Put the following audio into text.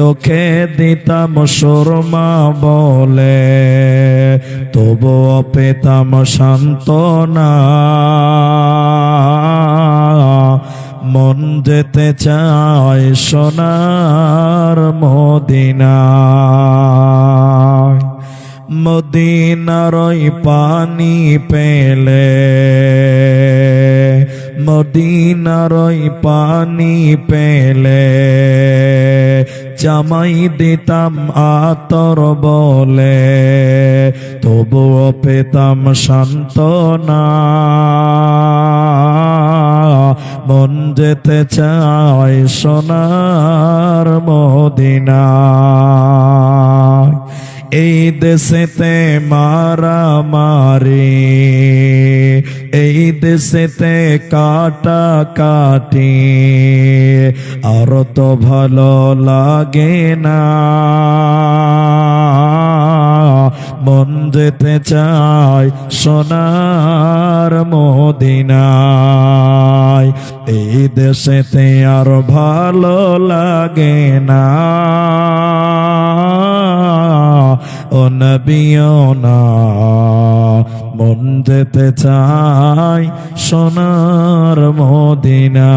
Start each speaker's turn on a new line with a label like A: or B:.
A: চোখে দিতাম সুরমা বলে, তবুও পেতাম সান্ত্বনা। মন যেতে চায় সোনার মদিনা। মদিনারই পানি পেলে মদিনারই পানি পেলে জামাই দিতাম আতর বলে, তবুও পেতাম সান্ত্বনা। মন যেতে চায় সোনার মদিনা। এই দেশেতে মারা মারি দেশেতে কাটা কাটি, আর তো ভালো লাগে না। মন যেতে চায় সোনার মদিনায়, এই দেশেতে আর ভালো লাগে না। ও নবিও না। মন যেতে চাই সোনার মদিনা।